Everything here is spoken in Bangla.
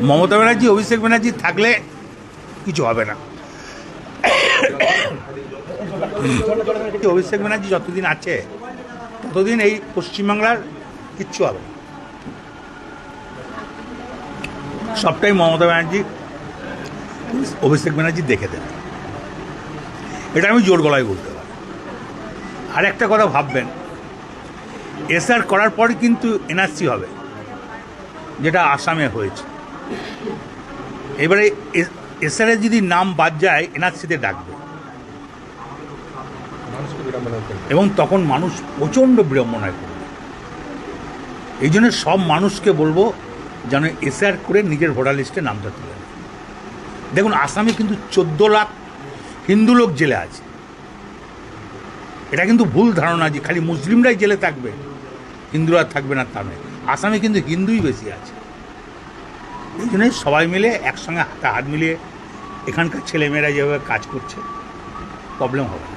মমতা ব্যানার্জি অভিষেক ব্যানার্জি থাকলে কিছু হবে না। অভিষেক ব্যানার্জি যতদিন আছে ততদিন এই পশ্চিমবাংলার কিচ্ছু হবে সবটাই মমতা ব্যানার্জি অভিষেক ব্যানার্জি দেখে দেবে। এটা আমি জোর গলায় বলতে পারি। আর একটা কথা ভাববেন এসআর করার পর কিন্তু এনআরসি হবে যেটা আসামে হয়েছে। এবারে এসআরের যদি নাম বাদ যায় এনআরসিতে ডাকবে। এবং তখন মানুষ প্রচণ্ড বিড়ম্বনায় পড়বে। এই জন্য সব মানুষকে বলব, যেন এসআর করে নিজের ভোটার লিস্টে নামটা তুলে। দেখুন, আসামে কিন্তু চোদ্দ লাখ হিন্দু লোক জেলে আছে। এটা কিন্তু ভুল ধারণা যে খালি মুসলিমরাই জেলে থাকবে, হিন্দুরা থাকবে না তা নয়। আসামে কিন্তু হিন্দুই বেশি আছে। এই জন্যই সবাই মিলে একসঙ্গে হাতে হাত মিলিয়ে এখানকার ছেলেমেয়েরা যেভাবে কাজ করছে প্রবলেম হবে